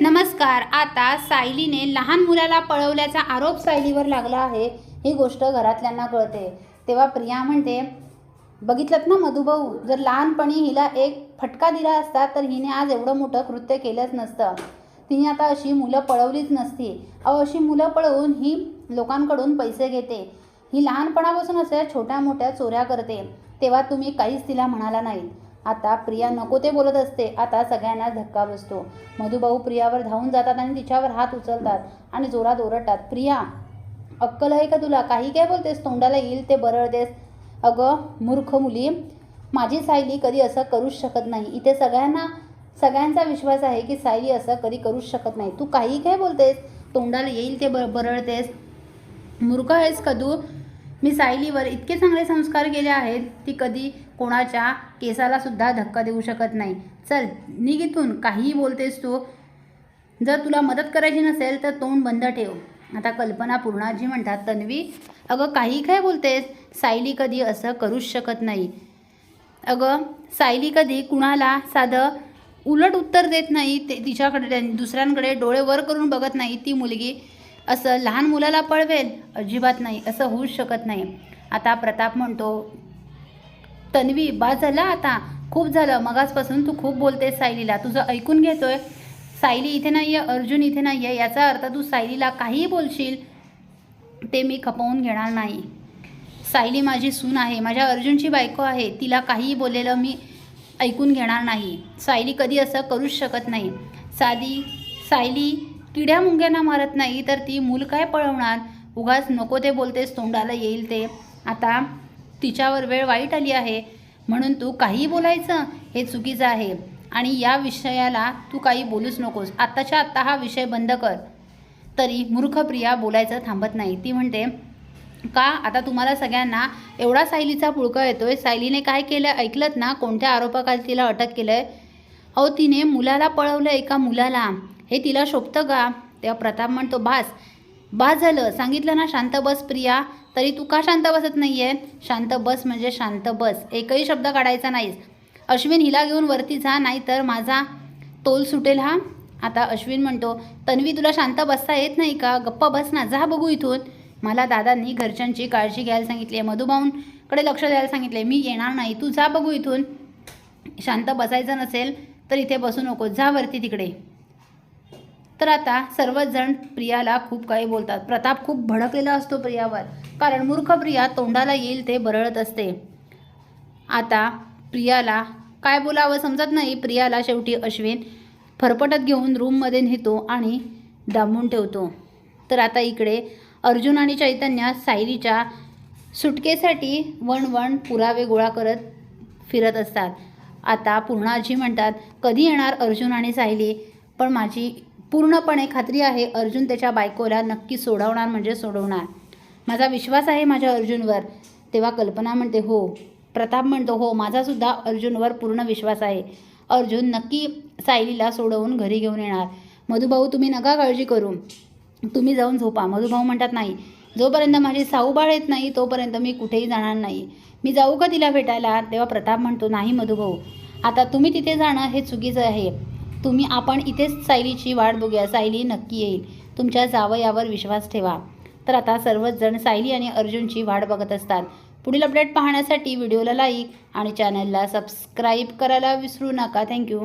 नमस्कार. आता सायलीने लहान मुलाला पळवल्याचा आरोप सायलीवर लागला आहे. ही गोष्ट घरातल्यांना कळते. तेव्हा प्रिया म्हणते बघितलं ना मधुभाऊ जर लहानपणी हिला एक फटका दिला असता तर हिने आज एवढं मोठं कृत्य केलंच नसतं. तिने आता अशी मुलं पळवलीच नसती. अहो अशी मुलं पळवून ही लोकांकडून पैसे घेते. ही लहानपणापासून अशा छोट्या मोठ्या चोऱ्या करते. तेव्हा तुम्ही काहीच तिला म्हणाला नाहीत. आता प्रिया नको ते बोलत असते. आता सगळ्यांना धक्का बसतो. मधुभाऊ प्रियावर धावून जातात आणि तिच्यावर हात उचलतात आणि जोरात ओरडतात. प्रिया अक्कल आहे का तुला? काही काय बोलतेस? तोंडाला येईल ते बरळतेस. अगं मूर्ख मुली माझी सायली कधी असं करूच शकत नाही. इथे सगळ्यांना सगळ्यांचा विश्वास आहे की सायली असं कधी करूच शकत नाही. तू काही काय बोलतेस? तोंडाला येईल ते ब बरळतेस. मूर्ख आहेस का तू? मी सायलीवर इतके चांगले संस्कार केले आहेत ती कधी कोणाच्या केसाला सुद्धा धक्का देऊ शकत नाही. चल निघ इथून काहीही बोलतेस तू. जर तुला मदत करायची नसेल तर तोंड बंद ठेव. आता कल्पना पूर्णाजी म्हणतात तन्वी अगं काही काय बोलतेस? सायली कधी असं करूच शकत नाही. अगं सायली कधी कुणाला साधं उलट उत्तर देत नाही ते तिच्याकडे दुसऱ्यांकडे डोळे वर करून बघत नाही. ती मुलगी असं लहान मुलाला पळवेल अजिबात नाही असं होऊच शकत नाही. आता प्रताप म्हणतो तन्वी बा झालं आता? खूप झालं. मगाचपासून तू खूप बोलतेस सायलीला. तुझं ऐकून घेतोय. सायली इथे नाही आहे अर्जुन इथे नाही आहे याचा अर्थ तू सायलीला काहीही बोलशील ते मी खपवून घेणार नाही. सायली माझी सून आहे. माझ्या अर्जुनची बायको आहे. तिला काहीही बोललेलं मी ऐकून घेणार नाही. सायली कधी असं करूच शकत नाही. साधी सायली किड्या मुंग्यांना मारत नाही तर ती मूल काय पळवणार? उगाच नको ते बोलतेस तोंडाला येईल ते. आता तिच्यावर वेळ वाईट आली आहे. म्हणून तू काही बोलायचं हे चुकीचं आहे. आणि या विषयाला तू काही बोलूच नकोस. आत्ताच्या आत्ता हा विषय बंद कर. तरी मूर्ख प्रिया बोलायचं थांबत नाही. ती म्हणते का? आता तुम्हाला सगळ्यांना एवढा सायलीचा पुळका येतोय. सायलीने काय केलं? ऐकलत ना? कोणत्या आरोपाखाली तिला अटक केलं आहे अहो तिने मुलाला पळवलं एका मुलाला. हे तिला शोभतं का? तेव्हा प्रताप म्हणतो बास बास झालं. सांगितलं ना शांत बस प्रिया. तरी तू का शांत बसत नाही आहे शांत बस म्हणजे शांत बस. एकही शब्द काढायचा नाहीस. अश्विन हिला घेऊन वरती जा नाही तर माझा तोल सुटेल हा. आता अश्विन म्हणतो तन्वी तुला शांत बसता येत नाही का? गप्पा बस ना जा बघू इथून. मला दादांनी घरच्यांची काळजी घ्यायला सांगितली आहे मधुभाऊंकडे लक्ष द्यायला सांगितले मी येणार नाही. तू जा बघू इथून. शांत बसायचं नसेल तर इथे बसू नको. जा वरती तिकडे. तर आता सर्वजण प्रियाला खूप काही बोलतात. प्रताप खूप भडकलेला असतो प्रियावर. कारण मूर्ख प्रिया तोंडाला येईल ते बरळत असते. आता प्रियाला काय बोलावं समजत नाही. प्रियाला शेवटी अश्विन फरफटत घेऊन रूममध्ये नेतो आणि डांबून ठेवतो. तर आता इकडे अर्जुन आणि चैतन्य सायलीच्या सुटकेसाठी वन वन पुरावे गोळा करत फिरत असतात. आता पूर्णाजी म्हणतात कधी येणार अर्जुन आणि सायली? पण माझी पूर्णपणे खात्री आहे अर्जुन त्याच्या बायकोला नक्की सोडवणार म्हणजे सोडवणार. माझा विश्वास आहे माझ्या अर्जुनवर. तेव्हा कल्पना म्हणते हो. प्रताप म्हणतो हो माझासुद्धा अर्जुनवर पूर्ण विश्वास आहे. अर्जुन नक्की सायलीला सोडवून घरी घेऊन येणार. मधुभाऊ तुम्ही नका काळजी करू. तुम्ही जाऊन झोपा. मधुभाऊ म्हणतात नाही. जोपर्यंत माझी साऊबाळ येत नाही तोपर्यंत मी कुठेही जाणार नाही. मी जाऊ का तिला भेटायला? तेव्हा प्रताप म्हणतो नाही मधुभाऊ. आता तुम्ही तिथे जाणं हे चुकीचं आहे. तुम्ही आपण इथेच सायलीची वाट बघूया. सायली नक्की येईल. तुमच्या जावयावर विश्वास ठेवा. तर आता सर्वच जण सायली आणि अर्जुनची वाट बघत असतात. पुढील अपडेट पाहण्यासाठी व्हिडिओला लाईक आणि चॅनलला सबस्क्राईब करायला विसरू नका. थँक्यू